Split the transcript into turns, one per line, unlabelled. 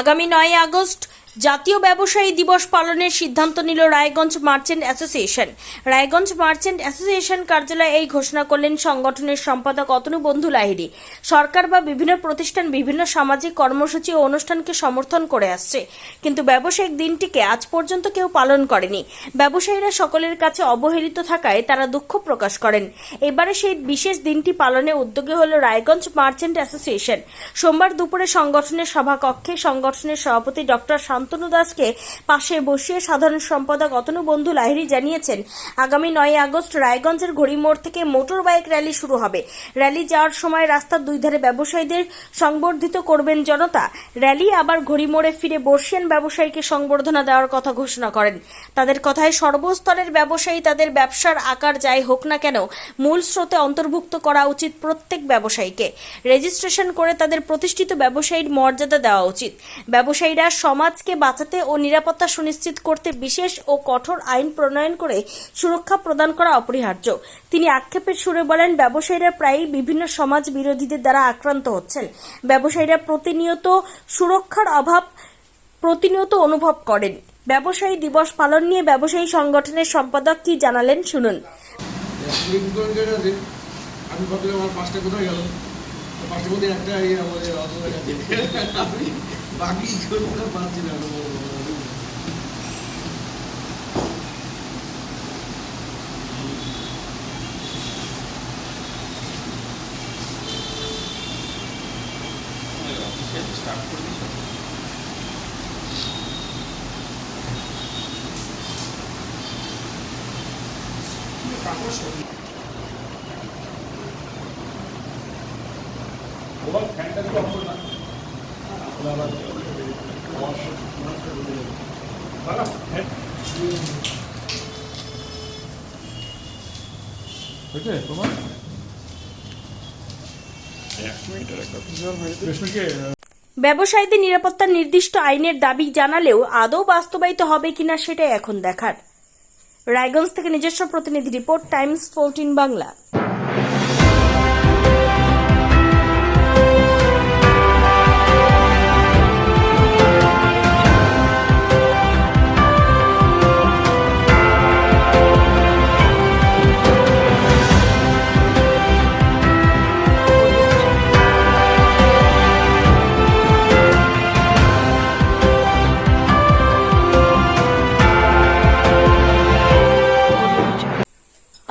আগামী নয় আগস্ট জাতীয় ব্যবসায়ী দিবস পালনের সিদ্ধান্ত নিল Raiganj merchant association. Raiganj merchant association কার্যালয়ে এই ঘোষণা করলেন সংগঠনের সম্পাদক অতনু বন্ধু লাহিড়ী। সরকার বা বিভিন্ন প্রতিষ্ঠান বিভিন্ন সামাজিক কর্মসূচি ও অনুষ্ঠানকে সমর্থন করে আসছে। কিন্তু ব্যবসায়িক দিনটিকে আজ পর্যন্ত কেউ পালন করেনি। ব্যবসায়ীরা সকলের কাছে অবহেলিত থাকায় তারা দুঃখ প্রকাশ করেন। এবারে সেই বিশেষ দিনটি পালনে উদ্যোগী হল রায়গঞ্জ মার্চেন্ট অ্যাসোসিয়েশন। সোমবার দুপুরে সংগঠনের সভাকক্ষে সংগঠনের সভাপতি ডক্টর শান্তনু দাসকে পাশে বসিয়ে সাধারণ সম্পাদক অতনু বন্ধু লাহিড়ী জানিয়েছেন, আগামী নয় আগস্ট রায়গঞ্জের ঘড়িমোড় থেকে মোটর বাইক র্যালি শুরু হবে। র্যালি যাওয়ার সময় রাস্তার দুই ধারে ব্যবসায়ীদের সংবর্ধিত করবেন জনতা। র্যালি আবার ঘড়িমোড়ে ফিরে বর্ষিয়ান ব্যবসায়ীকে সংবর্ধনা দেওয়ার কথা ঘোষণা করেন। তাদের কথায় সর্বস্তরের ব্যবসায়ী তাদের ব্যবসার আকার যাই হোক না কেন, মূল স্রোতে অন্তর্ভুক্ত করা উচিত প্রত্যেক ব্যবসায়ীকে। রেজিস্ট্রেশন করে তাদের প্রতিষ্ঠিত ব্যবসায়ীর মর্যাদা দেওয়া উচিত। ব্যবসায়ীরা সমাজকে বাঁচাতে ও নিরাপত্তা সুনিশ্চিত করতে বিশেষ ও কঠোর আইন প্রণয়ন করে সুরক্ষা প্রদান করা অপরিহার্য। তিনি আক্ষেপের সুরে বলেন, ব্যবসায়ীরা প্রায়ই বিভিন্ন সমাজ বিরোধীদের দ্বারা আক্রান্ত হচ্ছেন। ব্যবসায়ীরা প্রতিনিয়ত সুরক্ষার অভাব প্রতিনিয়ত অনুভব করেন। ব্যবসায়ী দিবস পালন নিয়ে ব্যবসায়ী সংগঠনের সম্পাদক কি জানালেন শুনুন।
আমি আমার পাঁচটা কোথায় গেল? তো পাঁচটার মধ্যে একটা এই বাকি কোনটা পাচ্ছি না
মোবাইল ফ্যানটা দিকে অফ করে না দাদা ফ্যান
ব্যবসায়ীদের নিরাপত্তার নির্দিষ্ট আইনের দাবি জানালেও আদৌ বাস্তবায়িত হবে কিনা সেটাই এখন দেখার। রায়গঞ্জ থেকে নিজস্ব প্রতিনিধি রিপোর্ট, টাইমস, ফোরটিন বাংলা।